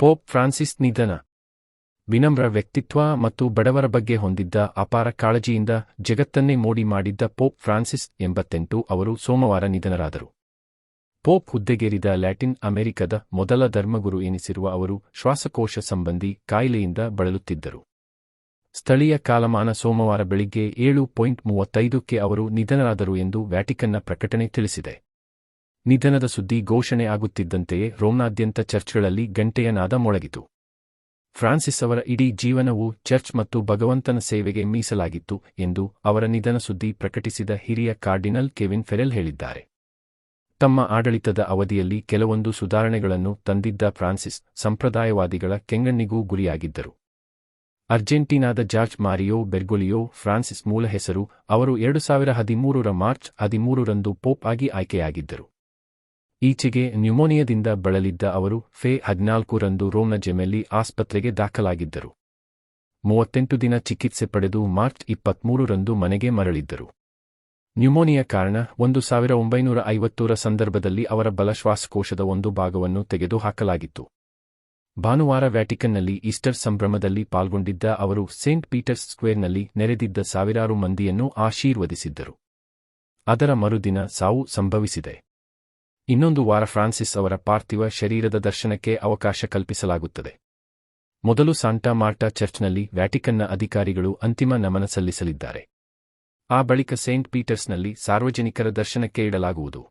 Pop Francis ನಿಧನ. ವಿನಮ್ರ ವ್ಯಕ್ತಿತ್ವ ಮತ್ತು ಬಡವರ ಬಗ್ಗೆ ಹೊಂದಿದ್ದ ಅಪಾರ ಕಾಳಜಿಯಿಂದ ಜಗತ್ತನ್ನೇ ಮೋಡಿ ಮಾಡಿದ್ದ ಪೋಪ್ ಫ್ರಾನ್ಸಿಸ್ ಎಂಬತ್ತೆಂಟು ಅವರು ಸೋಮವಾರ ನಿಧನರಾದರು. ಪೋಪ್ ಹುದ್ದೆಗೇರಿದ ಲ್ಯಾಟಿನ್ ಅಮೆರಿಕದ ಮೊದಲ ಧರ್ಮಗುರು ಎನಿಸಿರುವ ಅವರು ಶ್ವಾಸಕೋಶ ಸಂಬಂಧಿ ಕಾಯಿಲೆಯಿಂದ ಬಳಲುತ್ತಿದ್ದರು. ಸ್ಥಳೀಯ ಕಾಲಮಾನ ಸೋಮವಾರ ಬೆಳಿಗ್ಗೆ ಏಳು ಪಾಯಿಂಟ್ ಮೂವತ್ತೈದಕ್ಕೆ ಅವರು ನಿಧನರಾದರು ಎಂದು ವ್ಯಾಟಿಕನ್ನ ಪ್ರಕಟಣೆ ತಿಳಿಸಿದೆ. ನಿಧನದ ಸುದ್ದಿ ಘೋಷಣೆ ಆಗುತ್ತಿದ್ದಂತೆಯೇ ರೋಮ್ನಾದ್ಯಂತ ಚರ್ಚ್ಗಳಲ್ಲಿ ಗಂಟೆಯ ನಾದ ಮೊಳಗಿತು. ಫ್ರಾನ್ಸಿಸ್ ಅವರ ಇಡೀ ಜೀವನವು ಚರ್ಚ್ ಮತ್ತು ಭಗವಂತನ ಸೇವೆಗೆ ಮೀಸಲಾಗಿತ್ತು ಎಂದು ಅವರ ನಿಧನ ಸುದ್ದಿ ಪ್ರಕಟಿಸಿದ ಹಿರಿಯ ಕಾರ್ಡಿನಲ್ ಕೆವಿನ್ ಫೆರೆಲ್ ಹೇಳಿದ್ದಾರೆ. ತಮ್ಮ ಆಡಳಿತದ ಅವಧಿಯಲ್ಲಿ ಕೆಲವೊಂದು ಸುಧಾರಣೆಗಳನ್ನು ತಂದಿದ್ದ ಫ್ರಾನ್ಸಿಸ್ ಸಂಪ್ರದಾಯವಾದಿಗಳ ಕೆಂಗಣ್ಣಿಗೂ ಗುರಿಯಾಗಿದ್ದರು. ಅರ್ಜೆಂಟೀನಾದ ಜಾರ್ಜ್ ಮಾರಿಯೋ ಬೆರ್ಗೊಲಿಯೋ ಫ್ರಾನ್ಸಿಸ್ ಮೂಲ ಹೆಸರು ಅವರು ಎರಡು ಸಾವಿರ ಹದಿಮೂರರ ಮಾರ್ಚ್ ಹದಿಮೂರರಂದು ಪೋಪ್ ಆಗಿ ಆಯ್ಕೆಯಾಗಿದ್ದರು. ಈಚೆಗೆ ನ್ಯುಮೋನಿಯಾದಿಂದ ಬಳಲಿದ್ದ ಅವರು ಫೆ ಹದಿನಾಲ್ಕರಂದು ರೋಮ್ನ ಜೆಮೆಲ್ಲಿ ಆಸ್ಪತ್ರೆಗೆ ದಾಖಲಾಗಿದ್ದರು. ಮೂವತ್ತೆಂಟು ದಿನ ಚಿಕಿತ್ಸೆ ಪಡೆದು ಮಾರ್ಚ್ ಇಪ್ಪತ್ಮೂರರಂದು ಮನೆಗೆ ಮರಳಿದ್ದರು. ನ್ಯುಮೋನಿಯಾ ಕಾರಣ ಒಂದು ಸಾವಿರ ಒಂಬೈನೂರ ಐವತ್ತೂರ ಸಂದರ್ಭದಲ್ಲಿ ಅವರ ಬಲ ಶ್ವಾಸಕೋಶದ ಒಂದು ಭಾಗವನ್ನು ತೆಗೆದುಹಾಕಲಾಗಿತ್ತು. ಭಾನುವಾರ ವ್ಯಾಟಿಕನ್ನಲ್ಲಿ ಈಸ್ಟರ್ ಸಂಭ್ರಮದಲ್ಲಿ ಪಾಲ್ಗೊಂಡಿದ್ದ ಅವರು ಸೇಂಟ್ ಪೀಟರ್ಸ್ ಸ್ಕ್ವೇರ್ನಲ್ಲಿ ನೆರೆದಿದ್ದ ಸಾವಿರಾರು ಮಂದಿಯನ್ನು ಆಶೀರ್ವದಿಸಿದ್ದರು. ಅದರ ಮರುದಿನ ಸಾವು ಸಂಭವಿಸಿದೆ. ಇನ್ನೊಂದು ವಾರ ಫ್ರಾನ್ಸಿಸ್ ಅವರ ಪಾರ್ಥಿವ ಶರೀರದ ದರ್ಶನಕ್ಕೆ ಅವಕಾಶ ಕಲ್ಪಿಸಲಾಗುತ್ತದೆ. ಮೊದಲು ಸಾಂಟಾ ಮಾರ್ಟಾ ಚರ್ಚ್ನಲ್ಲಿ ವ್ಯಾಟಿಕನ್ನ ಅಧಿಕಾರಿಗಳು ಅಂತಿಮ ನಮನ ಸಲ್ಲಿಸಲಿದ್ದಾರೆ. ಆ ಬಳಿಕ ಸೇಂಟ್ ಪೀಟರ್ಸ್ನಲ್ಲಿ ಸಾರ್ವಜನಿಕರ ದರ್ಶನಕ್ಕೆ ಇಡಲಾಗುವುದು.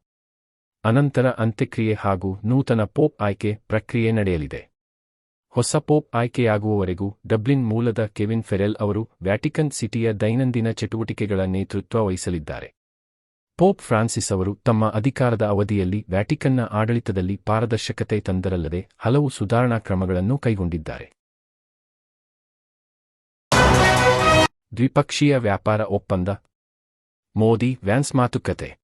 ಅನಂತರ ಅಂತ್ಯಕ್ರಿಯೆ ಹಾಗೂ ನೂತನ ಪೋಪ್ ಆಯ್ಕೆ ಪ್ರಕ್ರಿಯೆ ನಡೆಯಲಿದೆ. ಹೊಸ ಪೋಪ್ ಆಯ್ಕೆಯಾಗುವವರೆಗೂ ಡಬ್ಲಿನ್ ಮೂಲದ ಕೆವಿನ್ ಫೆರೆಲ್ ಅವರು ವ್ಯಾಟಿಕನ್ ಸಿಟಿಯ ದೈನಂದಿನ ಚಟುವಟಿಕೆಗಳ ನೇತೃತ್ವ ವಹಿಸಲಿದ್ದಾರೆ. ಪೋಪ್ ಫ್ರಾನ್ಸಿಸ್ ಅವರು ತಮ್ಮ ಅಧಿಕಾರದ ಅವಧಿಯಲ್ಲಿ ವ್ಯಾಟಿಕನ್ನ ಆಡಳಿತದಲ್ಲಿ ಪಾರದರ್ಶಕತೆ ತಂದರಲ್ಲದೆ ಹಲವು ಸುಧಾರಣಾ ಕ್ರಮಗಳನ್ನು ಕೈಗೊಂಡಿದ್ದಾರೆ. ದ್ವಿಪಕ್ಷೀಯ ವ್ಯಾಪಾರ ಒಪ್ಪಂದ. ಮೋದಿ ವ್ಯಾನ್ಸ್ ಮಾತುಕತೆ.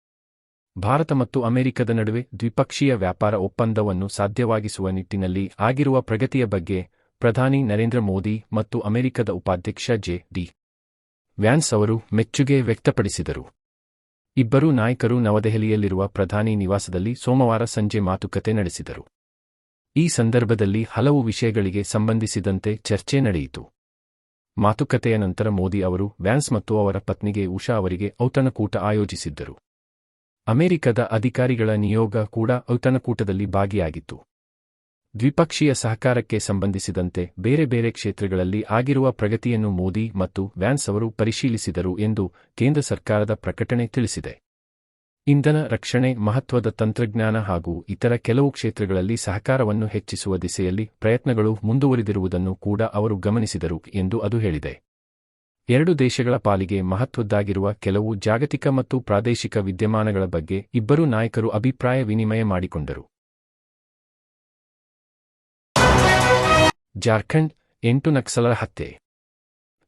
ಭಾರತ ಮತ್ತು ಅಮೆರಿಕದ ನಡುವೆ ದ್ವಿಪಕ್ಷೀಯ ವ್ಯಾಪಾರ ಒಪ್ಪಂದವನ್ನು ಸಾಧ್ಯವಾಗಿಸುವ ನಿಟ್ಟಿನಲ್ಲಿ ಆಗಿರುವ ಪ್ರಗತಿಯ ಬಗ್ಗೆ ಪ್ರಧಾನಿ ನರೇಂದ್ರ ಮೋದಿ ಮತ್ತು ಅಮೆರಿಕದ ಉಪಾಧ್ಯಕ್ಷ ಜೆ. ಡಿ. ವ್ಯಾನ್ಸ್ ಅವರು ಮೆಚ್ಚುಗೆ ವ್ಯಕ್ತಪಡಿಸಿದರು. ಇಬ್ಬರೂ ನಾಯಕರು ನವದೆಹಲಿಯಲ್ಲಿರುವ ಪ್ರಧಾನಿ ನಿವಾಸದಲ್ಲಿ ಸೋಮವಾರ ಸಂಜೆ ಮಾತುಕತೆ ನಡೆಸಿದರು. ಈ ಸಂದರ್ಭದಲ್ಲಿ ಹಲವು ವಿಷಯಗಳಿಗೆ ಸಂಬಂಧಿಸಿದಂತೆ ಚರ್ಚೆ ನಡೆಯಿತು. ಮಾತುಕತೆಯ ನಂತರ ಮೋದಿ ಅವರು ವ್ಯಾನ್ಸ್ ಮತ್ತು ಅವರ ಪತ್ನಿಗೆ ಉಷಾ ಅವರಿಗೆ ಔತಣಕೂಟ ಆಯೋಜಿಸಿದ್ದರು. ಅಮೆರಿಕದ ಅಧಿಕಾರಿಗಳ ನಿಯೋಗ ಕೂಡ ಔತಣಕೂಟದಲ್ಲಿ ಭಾಗಿಯಾಗಿತ್ತು. ದ್ವಿಪಕ್ಷೀಯ ಸಹಕಾರಕ್ಕೆ ಸಂಬಂಧಿಸಿದಂತೆ ಬೇರೆ ಬೇರೆ ಕ್ಷೇತ್ರಗಳಲ್ಲಿ ಆಗಿರುವ ಪ್ರಗತಿಯನ್ನು ಮೋದಿ ಮತ್ತು ವ್ಯಾನ್ಸ್ ಅವರು ಪರಿಶೀಲಿಸಿದರು ಎಂದು ಕೇಂದ್ರ ಸರ್ಕಾರದ ಪ್ರಕಟಣೆ ತಿಳಿಸಿದೆ. ಇಂಧನ ರಕ್ಷಣೆ, ಮಹತ್ವದ ತಂತ್ರಜ್ಞಾನ ಹಾಗೂ ಇತರ ಕೆಲವು ಕ್ಷೇತ್ರಗಳಲ್ಲಿ ಸಹಕಾರವನ್ನು ಹೆಚ್ಚಿಸುವ ದಿಸೆಯಲ್ಲಿ ಪ್ರಯತ್ನಗಳು ಮುಂದುವರಿದಿರುವುದನ್ನು ಕೂಡ ಅವರು ಗಮನಿಸಿದರು ಎಂದು ಅದು ಹೇಳಿದೆ. ಎರಡು ದೇಶಗಳ ಪಾಲಿಗೆ ಮಹತ್ವದ್ದಾಗಿರುವ ಕೆಲವು ಜಾಗತಿಕ ಮತ್ತು ಪ್ರಾದೇಶಿಕ ವಿದ್ಯಮಾನಗಳ ಬಗ್ಗೆ ಇಬ್ಬರೂ ನಾಯಕರು ಅಭಿಪ್ರಾಯ ವಿನಿಮಯ ಮಾಡಿಕೊಂಡರು. ಜಾರ್ಖಂಡ್ ಎಂಟು ನಕ್ಸಲರ ಹತ್ಯೆ.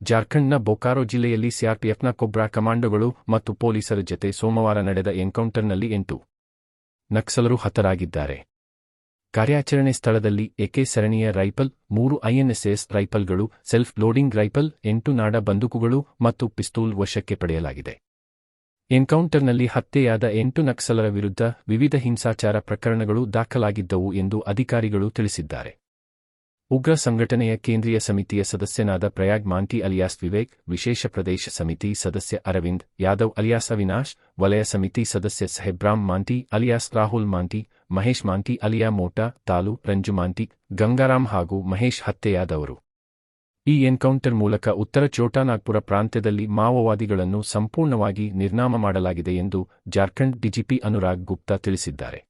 ಜಾರ್ಖಂಡ್ನ ಬೋಕಾರೋ ಜಿಲ್ಲೆಯಲ್ಲಿ ಸಿಆರ್ಪಿಎಫ್ನ ಕೊಬ್ರಾ ಕಮಾಂಡೋಗಳು ಮತ್ತು ಪೊಲೀಸರ ಜತೆ ಸೋಮವಾರ ನಡೆದ ಎನ್ಕೌಂಟರ್ನಲ್ಲಿ ಎಂಟು ನಕ್ಸಲರು ಹತರಾಗಿದ್ದಾರೆ. ಕಾರ್ಯಾಚರಣೆ ಸ್ಥಳದಲ್ಲಿ ಎಕೆ ಸರಣಿಯ ರೈಫಲ್, ಮೂರು ಐಎನ್ಎಸ್ಎಸ್ ರೈಫಲ್ಗಳು, ಸೆಲ್ಫ್ ಲೋಡಿಂಗ್ ರೈಫಲ್, ಎಂಟು ನಾಡ ಬಂದೂಕುಗಳು ಮತ್ತು ಪಿಸ್ತೂಲ್ ವಶಕ್ಕೆ ಪಡೆಯಲಾಗಿದೆ. ಎನ್ಕೌಂಟರ್ನಲ್ಲಿ ಹತ್ಯೆಯಾದ ಎಂಟು ನಕ್ಸಲರ ವಿರುದ್ಧ ವಿವಿಧ ಹಿಂಸಾಚಾರ ಪ್ರಕರಣಗಳು ದಾಖಲಾಗಿದ್ದವು ಎಂದು ಅಧಿಕಾರಿಗಳು ತಿಳಿಸಿದ್ದಾರೆ. ಉಗ್ರ ಸಂಘಟನೆಯ ಕೇಂದ್ರೀಯ ಸಮಿತಿಯ ಸದಸ್ಯನಾದ ಪ್ರಯಾಗ್ ಮಾಂಟಿ ಅಲಿಯಾಸ್ ವಿವೇಕ್, ವಿಶೇಷ ಪ್ರದೇಶ ಸಮಿತಿ ಸದಸ್ಯ ಅರವಿಂದ್ ಯಾದವ್, ಅಲಿಯಾಸ್ ಅವಿನಾಶ್, ವಲಯ ಸಮಿತಿ ಸದಸ್ಯ Sahebram Monty, alias Rahul Monty, Mahesh Monty, alias Mota, Talu, Ranju Manjhi, Gangaram ಹಾಗೂ ಮಹೇಶ್ ಹತ್ಯೆಯಾದವರು. ಈ ಎನ್ಕೌಂಟರ್ ಮೂಲಕ ಉತ್ತರ ಚೋಟಾನಾಗ್ಪುರ ಪ್ರಾಂತ್ಯದಲ್ಲಿ ಮಾವೋವಾದಿಗಳನ್ನು ಸಂಪೂರ್ಣವಾಗಿ ನಿರ್ನಾಮ ಮಾಡಲಾಗಿದೆ ಎಂದು ಜಾರ್ಖಂಡ್ ಡಿಜಿಪಿ ಅನುರಾಗ್ ಗುಪ್ತಾ ತಿಳಿಸಿದ್ದಾರೆ.